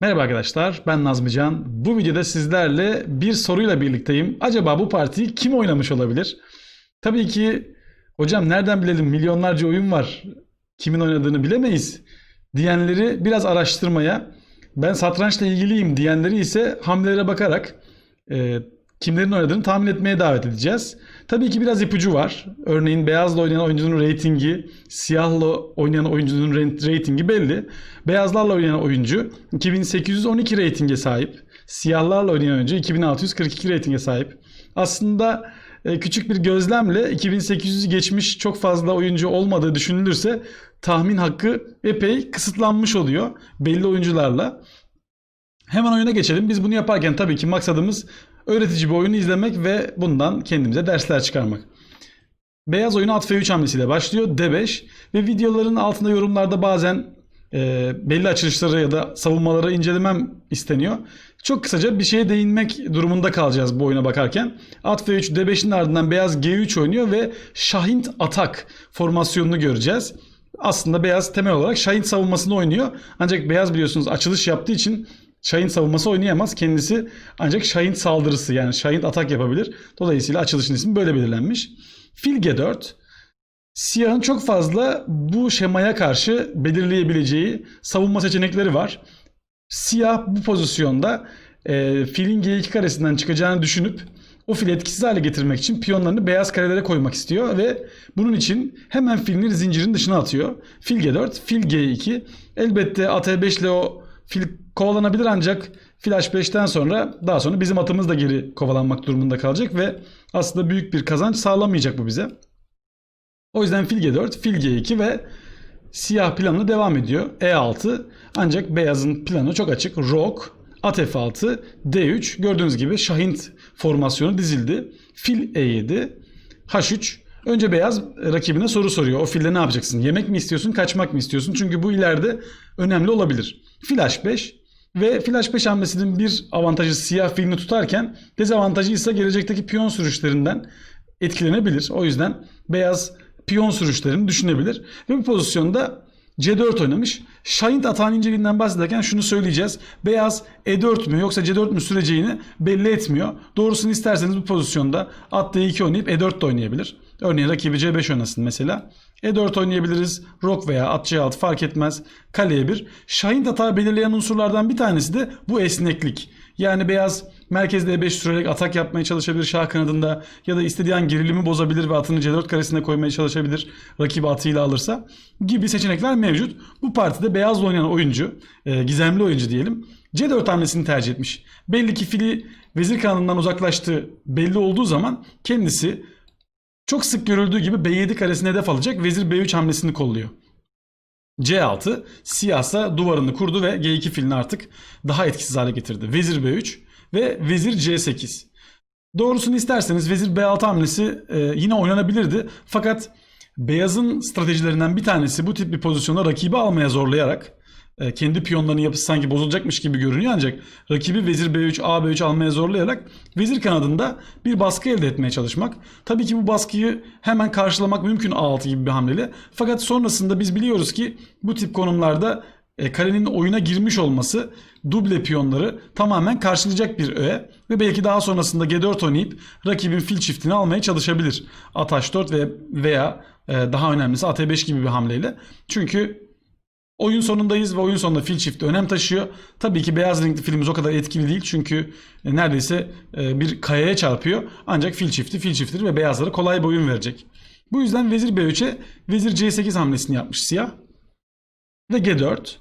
Merhaba arkadaşlar, ben Nazmican. Bu videoda sizlerle bir soruyla birlikteyim. Acaba bu partiyi kim oynamış olabilir? Tabii ki hocam nereden bilelim milyonlarca oyun var. Kimin oynadığını bilemeyiz. Diyenleri biraz araştırmaya, ben satrançla ilgiliyim diyenleri ise hamlelere bakarak e, kimlerin oynadığını tahmin etmeye davet edeceğiz. Tabii ki biraz ipucu var. Örneğin beyazla oynayan oyuncunun reytingi, siyahla oynayan oyuncunun re- reytingi belli. Beyazlarla oynayan oyuncu 2812 reytinge sahip. Siyahlarla oynayan oyuncu 2642 reytinge sahip. Aslında e, küçük bir gözlemle 2800'ü geçmiş çok fazla oyuncu olmadığı düşünülürse tahmin hakkı epey kısıtlanmış oluyor belli oyuncularla. Hemen oyuna geçelim. Biz bunu yaparken tabii ki maksadımız öğretici bir oyunu izlemek ve bundan kendimize dersler çıkarmak. Beyaz oyunu at F3 hamlesiyle başlıyor. D5 ve videoların altında yorumlarda bazen e, belli açılışları ya da savunmaları incelemem isteniyor. Çok kısaca bir şeye değinmek durumunda kalacağız bu oyuna bakarken. At F3 D5'in ardından beyaz G3 oynuyor ve Şahint atak formasyonunu göreceğiz. Aslında beyaz temel olarak Şahint savunmasını oynuyor. Ancak beyaz biliyorsunuz açılış yaptığı için Şahint savunması oynayamaz. Kendisi ancak Şahint saldırısı yani Şahint atak yapabilir. Dolayısıyla açılışın ismi böyle belirlenmiş. Fil G4 Siyahın çok fazla bu şemaya karşı belirleyebileceği savunma seçenekleri var. Siyah bu pozisyonda e, filin G2 karesinden çıkacağını düşünüp o fili etkisiz hale getirmek için piyonlarını beyaz karelere koymak istiyor ve bunun için hemen filini zincirin dışına atıyor. Fil G4, fil G2. Elbette at E5 ile o fil kovalanabilir ancak fil H5'ten sonra daha sonra bizim atımız da geri kovalanmak durumunda kalacak ve aslında büyük bir kazanç sağlamayacak bu bize. O yüzden fil G4, fil G2 ve siyah planı devam ediyor. E6 ancak beyazın planı çok açık. Rok, at F6, D3 gördüğünüz gibi Şahint formasyonu dizildi. Fil E7, H3 Önce beyaz rakibine soru soruyor. O filde ne yapacaksın? Yemek mi istiyorsun, kaçmak mı istiyorsun? Çünkü bu ileride önemli olabilir. Fil H5 ve fil H5 hamlesinin bir avantajı siyah filini tutarken dezavantajı ise gelecekteki piyon sürüşlerinden etkilenebilir. O yüzden beyaz piyon sürüşlerini düşünebilir. Ve bu pozisyonda C4 oynamış. Şahint atağın inceliğinden bahsederken şunu söyleyeceğiz. Beyaz E4 mü yoksa C4 mü süreceğini belli etmiyor. Doğrusunu isterseniz bu pozisyonda at D2 oynayıp E4 de oynayabilir. Örneğin rakibi C5 oynasın mesela. E4 oynayabiliriz. Rok veya at C6 fark etmez. Kaleye 1. Şahint atağı belirleyen unsurlardan bir tanesi de bu esneklik. Yani beyaz merkezde E5 sürerek atak yapmaya çalışabilir şah kanadında ya da istediği an gerilimi bozabilir ve atını C4 karesine koymaya çalışabilir rakibi atıyla alırsa gibi seçenekler mevcut. Bu partide beyazla oynayan oyuncu, e, gizemli oyuncu diyelim C4 hamlesini tercih etmiş. Belli ki fili vezir kanadından uzaklaştığı belli olduğu zaman kendisi çok sık görüldüğü gibi B7 karesine hedef alacak vezir B3 hamlesini kolluyor. C6 siyahsa duvarını kurdu ve G2 filini artık daha etkisiz hale getirdi. Vezir B3 ve vezir C8. Doğrusunu isterseniz vezir B6 hamlesi e, yine oynanabilirdi. Fakat beyazın stratejilerinden bir tanesi bu tip bir pozisyonda rakibi almaya zorlayarak e, kendi piyonlarının yapısı sanki bozulacakmış gibi görünüyor ancak rakibi vezir B3, A B3 almaya zorlayarak vezir kanadında bir baskı elde etmeye çalışmak. Tabii ki bu baskıyı hemen karşılamak mümkün A6 gibi bir hamleyle. Fakat sonrasında biz biliyoruz ki bu tip konumlarda e, karenin oyuna girmiş olması duble piyonları tamamen karşılayacak bir öğe ve belki daha sonrasında G4 oynayıp rakibin fil çiftini almaya çalışabilir. At H4 ve veya e, daha önemlisi at E5 gibi bir hamleyle. Çünkü Oyun sonundayız ve oyun sonunda fil çifti önem taşıyor. Tabii ki beyaz renkli filmimiz o kadar etkili değil çünkü e, neredeyse e, bir kayaya çarpıyor. Ancak fil çifti fil çiftidir ve beyazlara kolay bir oyun verecek. Bu yüzden vezir B3'e vezir C8 hamlesini yapmış siyah. Ve G4,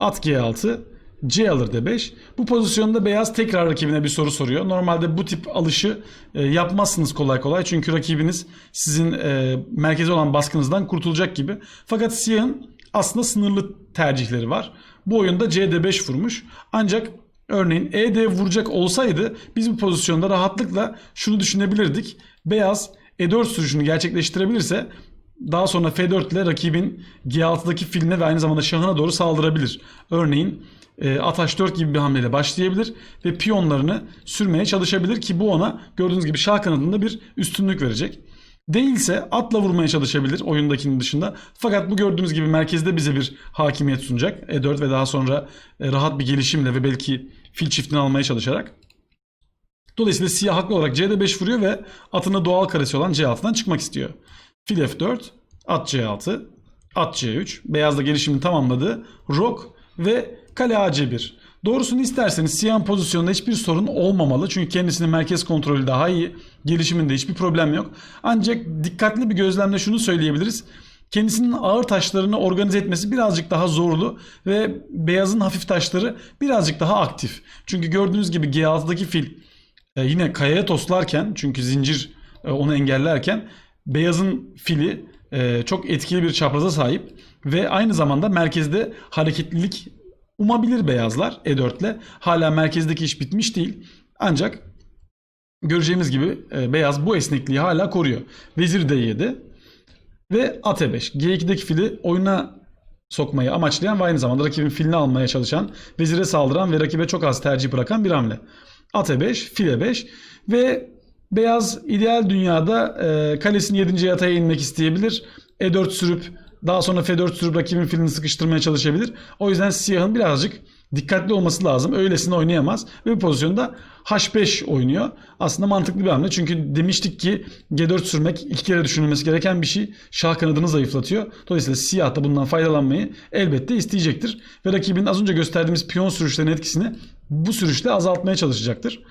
at G6, C alır D5. Bu pozisyonda beyaz tekrar rakibine bir soru soruyor. Normalde bu tip alışı e, yapmazsınız kolay kolay. Çünkü rakibiniz sizin e, merkezi olan baskınızdan kurtulacak gibi. Fakat siyahın aslında sınırlı tercihleri var. Bu oyunda CD5 vurmuş. Ancak örneğin ED vuracak olsaydı biz bu pozisyonda rahatlıkla şunu düşünebilirdik. Beyaz E4 sürüşünü gerçekleştirebilirse daha sonra F4 ile rakibin G6'daki filine ve aynı zamanda şahına doğru saldırabilir. Örneğin e, at H4 gibi bir hamleyle başlayabilir ve piyonlarını sürmeye çalışabilir ki bu ona gördüğünüz gibi şah kanadında bir üstünlük verecek. Değilse atla vurmaya çalışabilir oyundakinin dışında. Fakat bu gördüğümüz gibi merkezde bize bir hakimiyet sunacak. E4 ve daha sonra e, rahat bir gelişimle ve belki fil çiftini almaya çalışarak. Dolayısıyla siyah haklı olarak C5 vuruyor ve atını doğal karesi olan C6'dan çıkmak istiyor. Fil F4, at C6, at C3. Beyaz da gelişimini tamamladı. Rok ve kale AC1. Doğrusunu isterseniz siyahın pozisyonunda hiçbir sorun olmamalı. Çünkü kendisinin merkez kontrolü daha iyi. Gelişiminde hiçbir problem yok. Ancak dikkatli bir gözlemle şunu söyleyebiliriz. Kendisinin ağır taşlarını organize etmesi birazcık daha zorlu ve beyazın hafif taşları birazcık daha aktif. Çünkü gördüğünüz gibi G6'daki fil e, yine kayaya toslarken çünkü zincir e, onu engellerken beyazın fili e, çok etkili bir çapraza sahip ve aynı zamanda merkezde hareketlilik umabilir beyazlar E4 ile. Hala merkezdeki iş bitmiş değil. Ancak göreceğimiz gibi e, beyaz bu esnekliği hala koruyor. Vezir D7 ve at E5. G2'deki fili oyuna sokmayı amaçlayan ve aynı zamanda rakibin filini almaya çalışan, vezire saldıran ve rakibe çok az tercih bırakan bir hamle. At E5, fil E5 ve beyaz ideal dünyada e, kalesini 7. yataya inmek isteyebilir. E4 sürüp daha sonra F4 sürüp rakibin filini sıkıştırmaya çalışabilir. O yüzden siyahın birazcık dikkatli olması lazım. Öylesine oynayamaz. Ve bu pozisyonda H5 oynuyor. Aslında mantıklı bir hamle. Çünkü demiştik ki G4 sürmek iki kere düşünülmesi gereken bir şey. Şah kanadını zayıflatıyor. Dolayısıyla siyah da bundan faydalanmayı elbette isteyecektir. Ve rakibin az önce gösterdiğimiz piyon sürüşlerinin etkisini bu sürüşle azaltmaya çalışacaktır.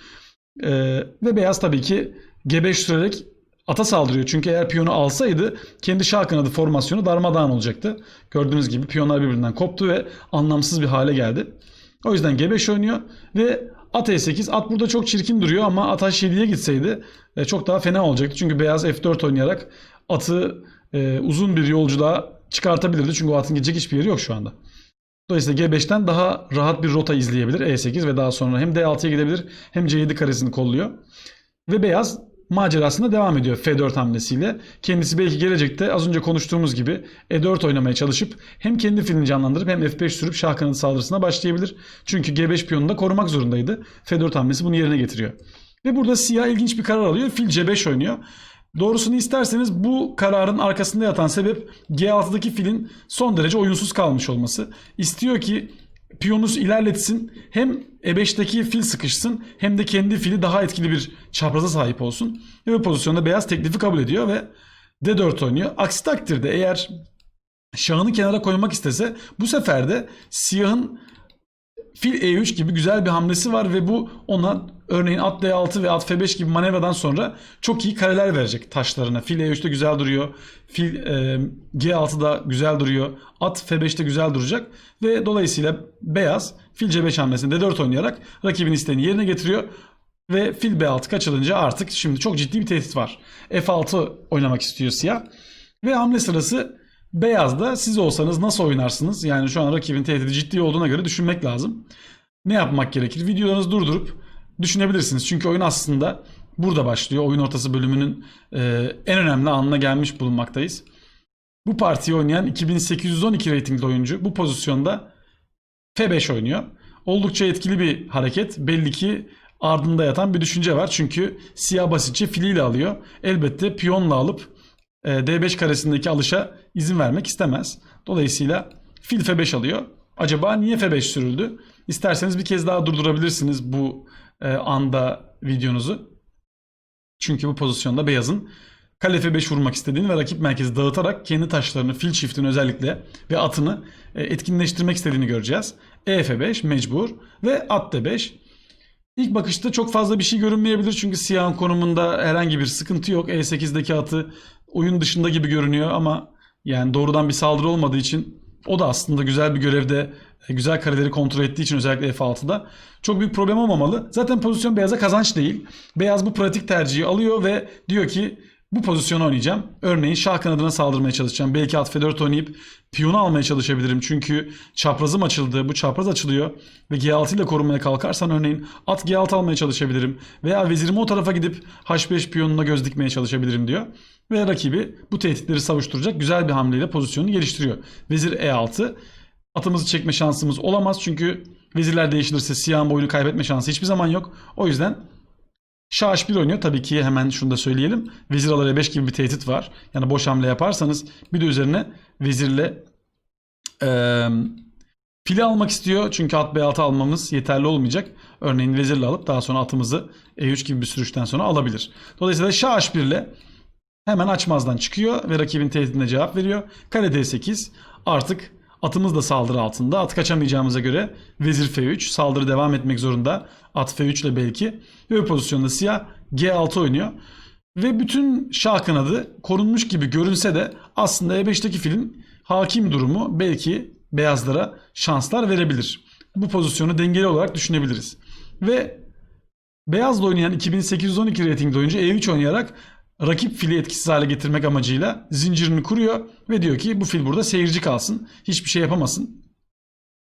Ee, ve beyaz tabii ki G5 sürerek ata saldırıyor. Çünkü eğer piyonu alsaydı kendi şah kanadı formasyonu darmadağın olacaktı. Gördüğünüz gibi piyonlar birbirinden koptu ve anlamsız bir hale geldi. O yüzden G5 oynuyor ve at E8. At burada çok çirkin duruyor ama at H7'ye gitseydi e, çok daha fena olacaktı. Çünkü beyaz F4 oynayarak atı e, uzun bir yolculuğa çıkartabilirdi. Çünkü o atın gidecek hiçbir yeri yok şu anda. Dolayısıyla G5'ten daha rahat bir rota izleyebilir E8 ve daha sonra hem D6'ya gidebilir hem C7 karesini kolluyor. Ve beyaz macerasına devam ediyor F4 hamlesiyle. Kendisi belki gelecekte az önce konuştuğumuz gibi E4 oynamaya çalışıp hem kendi filini canlandırıp hem F5 sürüp şah kanadı saldırısına başlayabilir. Çünkü G5 piyonunu da korumak zorundaydı. F4 hamlesi bunu yerine getiriyor. Ve burada siyah ilginç bir karar alıyor. Fil C5 oynuyor. Doğrusunu isterseniz bu kararın arkasında yatan sebep G6'daki filin son derece oyunsuz kalmış olması. İstiyor ki piyonuz ilerletsin hem E5'teki fil sıkışsın hem de kendi fili daha etkili bir çapraza sahip olsun. Ve pozisyonda beyaz teklifi kabul ediyor ve D4 oynuyor. Aksi takdirde eğer şahını kenara koymak istese bu sefer de siyahın fil E3 gibi güzel bir hamlesi var ve bu ona örneğin at D6 ve at F5 gibi manevradan sonra çok iyi kareler verecek taşlarına. Fil E3'te güzel duruyor. Fil e, G6'da güzel duruyor. At F5'te güzel duracak ve dolayısıyla beyaz fil C5 hamlesinde D4 oynayarak rakibin isteğini yerine getiriyor. Ve fil B6 kaçılınca artık şimdi çok ciddi bir tehdit var. F6 oynamak istiyor siyah. Ve hamle sırası Beyazda siz olsanız nasıl oynarsınız? Yani şu an rakibin tehdidi ciddi olduğuna göre düşünmek lazım. Ne yapmak gerekir? Videolarınızı durdurup düşünebilirsiniz. Çünkü oyun aslında burada başlıyor. Oyun ortası bölümünün e, en önemli anına gelmiş bulunmaktayız. Bu partiyi oynayan 2812 reytingli oyuncu bu pozisyonda F5 oynuyor. Oldukça etkili bir hareket. Belli ki ardında yatan bir düşünce var. Çünkü siyah basitçe filiyle alıyor. Elbette piyonla alıp e, D5 karesindeki alışa izin vermek istemez. Dolayısıyla fil F5 alıyor. Acaba niye F5 sürüldü? İsterseniz bir kez daha durdurabilirsiniz bu anda videonuzu. Çünkü bu pozisyonda beyazın kale F5 vurmak istediğini ve rakip merkezi dağıtarak kendi taşlarını, fil çiftini özellikle ve atını e, etkinleştirmek istediğini göreceğiz. E F5 mecbur ve at D5. İlk bakışta çok fazla bir şey görünmeyebilir çünkü siyahın konumunda herhangi bir sıkıntı yok. E8'deki atı oyun dışında gibi görünüyor ama yani doğrudan bir saldırı olmadığı için o da aslında güzel bir görevde e, güzel kareleri kontrol ettiği için özellikle F6'da çok büyük problem olmamalı. Zaten pozisyon beyaza kazanç değil. Beyaz bu pratik tercihi alıyor ve diyor ki bu pozisyonu oynayacağım. Örneğin şah kanadına saldırmaya çalışacağım. Belki at F4 oynayıp piyonu almaya çalışabilirim. Çünkü çaprazım açıldı. Bu çapraz açılıyor. Ve G6 ile korumaya kalkarsan örneğin at G6 almaya çalışabilirim. Veya vezirimi o tarafa gidip H5 piyonuna göz dikmeye çalışabilirim diyor. Ve rakibi bu tehditleri savuşturacak güzel bir hamleyle pozisyonunu geliştiriyor. Vezir E6. Atımızı çekme şansımız olamaz. Çünkü vezirler değişilirse siyahın boyunu kaybetme şansı hiçbir zaman yok. O yüzden Şah H1 oynuyor. Tabii ki hemen şunu da söyleyelim. Vezir alır E5 gibi bir tehdit var. Yani boş hamle yaparsanız bir de üzerine vezirle eee fili almak istiyor. Çünkü at B6 almamız yeterli olmayacak. Örneğin vezirle alıp daha sonra atımızı E3 gibi bir sürüşten sonra alabilir. Dolayısıyla Şah H1 ile hemen açmazdan çıkıyor ve rakibin tehdidine cevap veriyor. Kale D8 artık atımız da saldırı altında. At kaçamayacağımıza göre vezir F3 saldırı devam etmek zorunda. At F3 ile belki ve pozisyonda siyah G6 oynuyor. Ve bütün şah kanadı korunmuş gibi görünse de aslında E5'teki filin hakim durumu belki beyazlara şanslar verebilir. Bu pozisyonu dengeli olarak düşünebiliriz. Ve beyazla oynayan 2812 reytingli oyuncu E3 oynayarak rakip fili etkisiz hale getirmek amacıyla zincirini kuruyor ve diyor ki bu fil burada seyirci kalsın. Hiçbir şey yapamasın.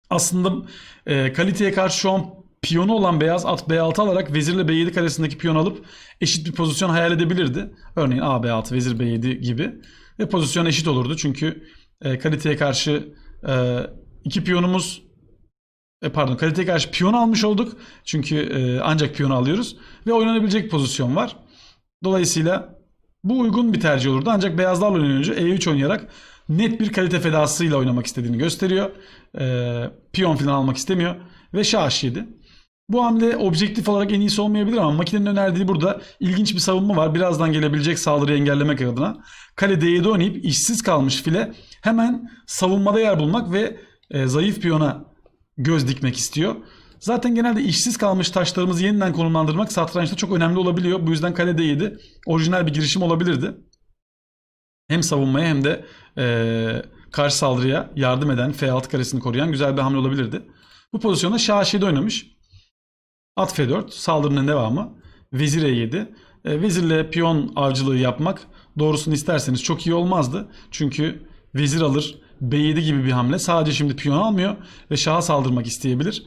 Aslında e, kaliteye karşı şu an piyonu olan beyaz at B6 alarak vezirle B7 karesindeki piyon alıp eşit bir pozisyon hayal edebilirdi. Örneğin A B6 vezir B7 gibi. Ve pozisyon eşit olurdu çünkü e, kaliteye karşı e, iki piyonumuz e, pardon kaliteye karşı piyon almış olduk. Çünkü e, ancak piyonu alıyoruz. Ve oynanabilecek pozisyon var. Dolayısıyla bu uygun bir tercih olurdu. Ancak beyazlarla oynayan oyuncu E3 oynayarak net bir kalite fedasıyla oynamak istediğini gösteriyor. E, piyon falan almak istemiyor. Ve şah H7. Bu hamle objektif olarak en iyisi olmayabilir ama makinenin önerdiği burada ilginç bir savunma var. Birazdan gelebilecek saldırıyı engellemek adına. Kale D7 oynayıp işsiz kalmış file hemen savunmada yer bulmak ve e, zayıf piyona göz dikmek istiyor. Zaten genelde işsiz kalmış taşlarımızı yeniden konumlandırmak satrançta çok önemli olabiliyor. Bu yüzden kale D7 orijinal bir girişim olabilirdi. Hem savunmaya hem de e, karşı saldırıya yardım eden F6 karesini koruyan güzel bir hamle olabilirdi. Bu pozisyonda Şah H7 oynamış. At F4 saldırının devamı. Vezir E7. E, vezirle piyon avcılığı yapmak doğrusunu isterseniz çok iyi olmazdı. Çünkü vezir alır B7 gibi bir hamle sadece şimdi piyon almıyor ve şaha saldırmak isteyebilir.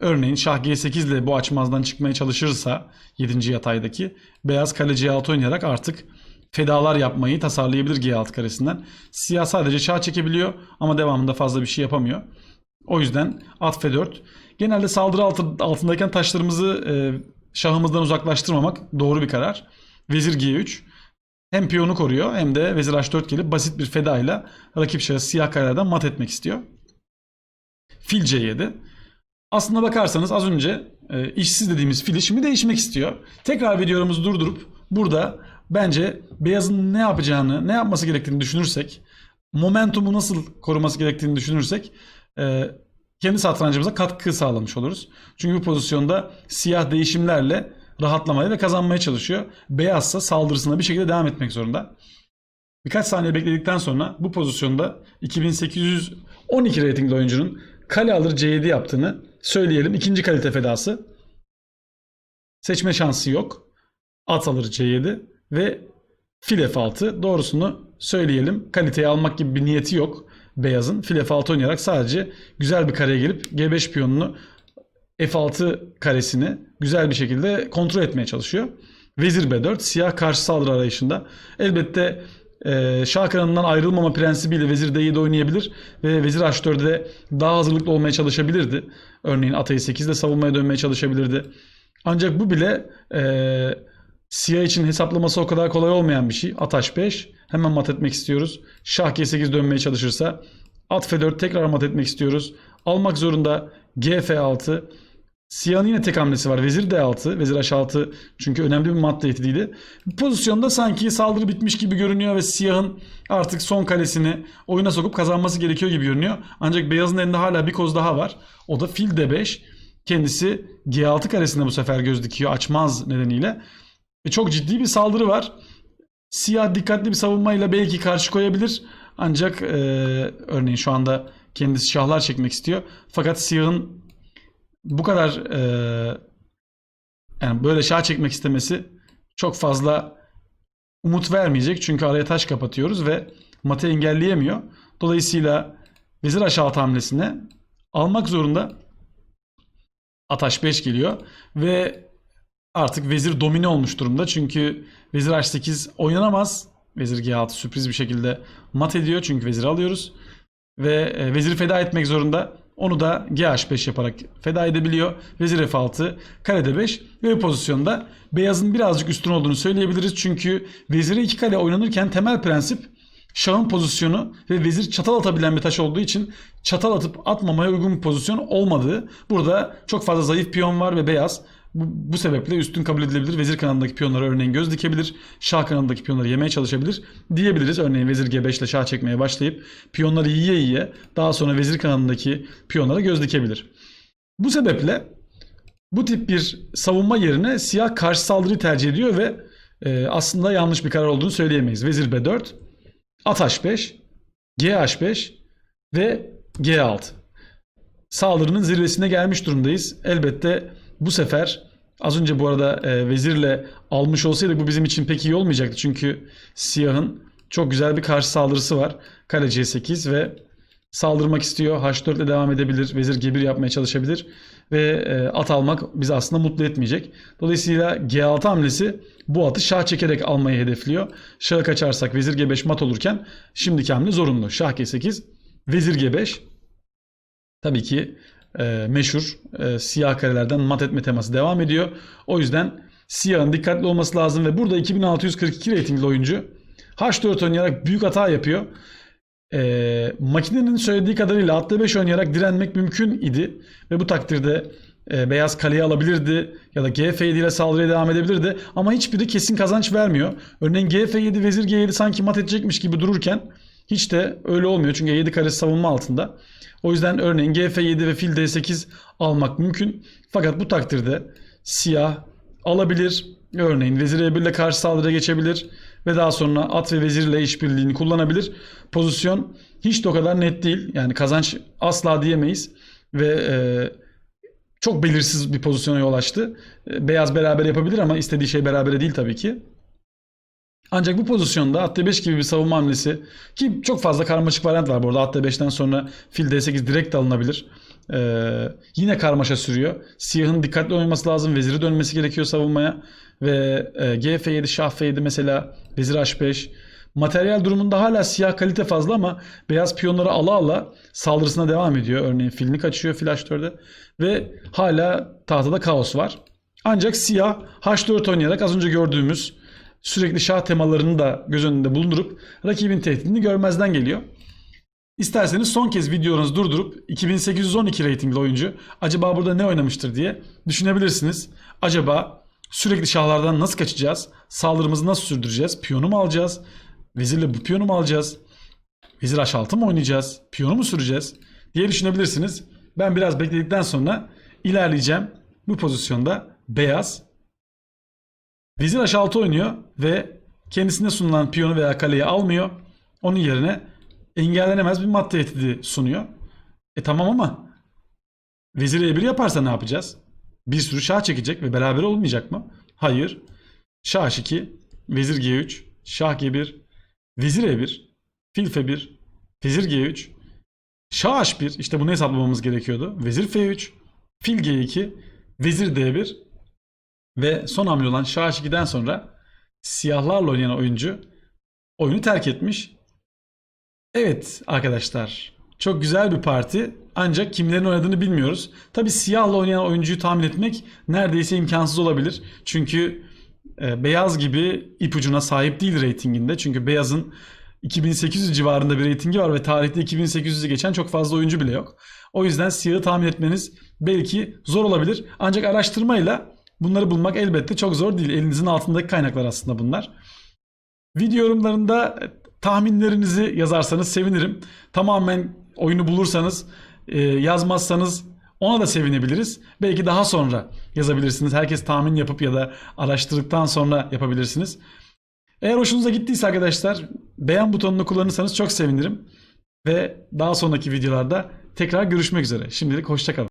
Örneğin şah G8 ile bu açmazdan çıkmaya çalışırsa 7. yataydaki beyaz kale C6 oynayarak artık fedalar yapmayı tasarlayabilir G6 karesinden. Siyah sadece şah çekebiliyor ama devamında fazla bir şey yapamıyor. O yüzden at F4. Genelde saldırı altı, altındayken taşlarımızı e, şahımızdan uzaklaştırmamak doğru bir karar. Vezir G3 hem piyonu koruyor hem de vezir H4 gelip basit bir fedayla rakip şahı siyah karelerden mat etmek istiyor. Fil C7. Aslında bakarsanız az önce e, işsiz dediğimiz fili şimdi değişmek istiyor. Tekrar videomuzu durdurup burada bence beyazın ne yapacağını, ne yapması gerektiğini düşünürsek, momentumu nasıl koruması gerektiğini düşünürsek e, kendi satrancımıza katkı sağlamış oluruz. Çünkü bu pozisyonda siyah değişimlerle rahatlamaya ve kazanmaya çalışıyor. Beyazsa saldırısına bir şekilde devam etmek zorunda. Birkaç saniye bekledikten sonra bu pozisyonda 2812 reytingli oyuncunun kale alır C7 yaptığını söyleyelim. İkinci kalite fedası. Seçme şansı yok. At alır C7 ve fil F6 doğrusunu söyleyelim. Kaliteyi almak gibi bir niyeti yok beyazın. Fil F6 oynayarak sadece güzel bir kareye gelip G5 piyonunu F6 karesini güzel bir şekilde kontrol etmeye çalışıyor. Vezir B4 siyah karşı saldırı arayışında. Elbette e, şah kanadından ayrılmama prensibiyle vezir D7 oynayabilir ve vezir H4'de daha hazırlıklı olmaya çalışabilirdi. Örneğin at E8'de savunmaya dönmeye çalışabilirdi. Ancak bu bile e, siyah için hesaplaması o kadar kolay olmayan bir şey. At H5 hemen mat etmek istiyoruz. Şah G8 dönmeye çalışırsa at F4 tekrar mat etmek istiyoruz. Almak zorunda G F6 Siyahın yine tek hamlesi var. Vezir D6, vezir H6 çünkü önemli bir mat tehdidiydi. Pozisyonda sanki saldırı bitmiş gibi görünüyor ve siyahın artık son kalesini oyuna sokup kazanması gerekiyor gibi görünüyor. Ancak beyazın elinde hala bir koz daha var. O da fil D5. Kendisi G6 karesinde bu sefer göz dikiyor açmaz nedeniyle. E çok ciddi bir saldırı var. Siyah dikkatli bir savunmayla belki karşı koyabilir. Ancak e, örneğin şu anda kendisi şahlar çekmek istiyor. Fakat siyahın bu kadar e, yani böyle şah çekmek istemesi çok fazla umut vermeyecek. Çünkü araya taş kapatıyoruz ve mate engelleyemiyor. Dolayısıyla vezir H6 hamlesine almak zorunda. At H5 geliyor ve artık vezir domine olmuş durumda. Çünkü vezir H8 oynanamaz. Vezir G6 sürpriz bir şekilde mat ediyor çünkü vezir alıyoruz. Ve e, veziri feda etmek zorunda. Onu da GH5 yaparak feda edebiliyor. Vezir F6, karede 5 ve bu pozisyonda beyazın birazcık üstün olduğunu söyleyebiliriz. Çünkü vezire 2 kale oynanırken temel prensip şahın pozisyonu ve vezir çatal atabilen bir taş olduğu için çatal atıp atmamaya uygun bir pozisyon olmadığı. Burada çok fazla zayıf piyon var ve beyaz bu, bu sebeple üstün kabul edilebilir. Vezir kanadındaki piyonlara örneğin göz dikebilir. Şah kanadındaki piyonları yemeye çalışabilir diyebiliriz. Örneğin vezir G5 ile şah çekmeye başlayıp piyonları yiye yiye daha sonra vezir kanadındaki piyonlara göz dikebilir. Bu sebeple bu tip bir savunma yerine siyah karşı saldırıyı tercih ediyor ve e, aslında yanlış bir karar olduğunu söyleyemeyiz. Vezir B4, at H5, GH5 ve G6. Saldırının zirvesine gelmiş durumdayız. Elbette bu sefer az önce bu arada e, vezirle almış olsaydık bu bizim için pek iyi olmayacaktı. Çünkü siyahın çok güzel bir karşı saldırısı var. Kale C8 ve saldırmak istiyor. H4 ile devam edebilir. Vezir G1 yapmaya çalışabilir. Ve e, at almak bizi aslında mutlu etmeyecek. Dolayısıyla G6 hamlesi bu atı şah çekerek almayı hedefliyor. Şahı kaçarsak vezir G5 mat olurken şimdiki hamle zorunlu. Şah G8, vezir G5. Tabii ki e, meşhur e, siyah karelerden mat etme teması devam ediyor. O yüzden siyahın dikkatli olması lazım ve burada 2642 reytingli oyuncu H4 oynayarak büyük hata yapıyor. E, makinenin söylediği kadarıyla atla 5 oynayarak direnmek mümkün idi ve bu takdirde e, beyaz kaleyi alabilirdi ya da G-F7 ile saldırıya devam edebilirdi ama hiçbiri kesin kazanç vermiyor. Örneğin G-F7 vezir G7 sanki mat edecekmiş gibi dururken hiç de öyle olmuyor çünkü E7 karesi savunma altında. O yüzden örneğin GF7 ve fil D8 almak mümkün. Fakat bu takdirde siyah alabilir. Örneğin vezir E1 ile karşı saldırıya geçebilir. Ve daha sonra at ve vezir ile işbirliğini kullanabilir. Pozisyon hiç de o kadar net değil. Yani kazanç asla diyemeyiz. Ve e, çok belirsiz bir pozisyona yol açtı. E, Beyaz beraber yapabilir ama istediği şey beraber değil tabii ki. Ancak bu pozisyonda at d5 gibi bir savunma hamlesi ki çok fazla karmaşık varyant var bu arada. At d5'ten sonra fil d8 direkt alınabilir. Ee, yine karmaşa sürüyor. Siyahın dikkatli oynaması lazım. Veziri dönmesi gerekiyor savunmaya. Ve e, gf7, şah f7 mesela vezir h5. Materyal durumunda hala siyah kalite fazla ama beyaz piyonları ala ala saldırısına devam ediyor. Örneğin filini kaçıyor fil h4'e. Ve hala tahtada kaos var. Ancak siyah h4 oynayarak az önce gördüğümüz sürekli şah temalarını da göz önünde bulundurup rakibin tehdidini görmezden geliyor. İsterseniz son kez videonuzu durdurup 2812 reytingli oyuncu acaba burada ne oynamıştır diye düşünebilirsiniz. Acaba sürekli şahlardan nasıl kaçacağız? Saldırımızı nasıl sürdüreceğiz? Piyonu mu alacağız? Vezirle bu piyonu mu alacağız? Vezir H6 mı oynayacağız? Piyonu mu süreceğiz? diye düşünebilirsiniz. Ben biraz bekledikten sonra ilerleyeceğim. Bu pozisyonda beyaz Vezir H6 oynuyor ve kendisine sunulan piyonu veya kaleyi almıyor. Onun yerine engellenemez bir mat tehdidi sunuyor. E tamam ama Vezir E1 yaparsa ne yapacağız? Bir sürü şah çekecek ve beraber olmayacak mı? Hayır. Şah H2, Vezir G3, Şah G1, Vezir E1, Fil F1, Vezir G3, Şah H1 işte bunu hesaplamamız gerekiyordu. Vezir F3, Fil G2, Vezir D1 ve son hamle olan Şah H2'den sonra siyahlarla oynayan oyuncu oyunu terk etmiş. Evet arkadaşlar çok güzel bir parti ancak kimlerin oynadığını bilmiyoruz. Tabi siyahla oynayan oyuncuyu tahmin etmek neredeyse imkansız olabilir. Çünkü e, beyaz gibi ipucuna sahip değil reytinginde. Çünkü beyazın 2800 civarında bir reytingi var ve tarihte 2800'ü geçen çok fazla oyuncu bile yok. O yüzden siyahı tahmin etmeniz belki zor olabilir. Ancak araştırmayla bunları bulmak elbette çok zor değil. Elinizin altındaki kaynaklar aslında bunlar. Video yorumlarında tahminlerinizi yazarsanız sevinirim. Tamamen oyunu bulursanız, e, yazmazsanız ona da sevinebiliriz. Belki daha sonra yazabilirsiniz. Herkes tahmin yapıp ya da araştırdıktan sonra yapabilirsiniz. Eğer hoşunuza gittiyse arkadaşlar beğen butonunu kullanırsanız çok sevinirim. Ve daha sonraki videolarda tekrar görüşmek üzere. Şimdilik hoşçakalın.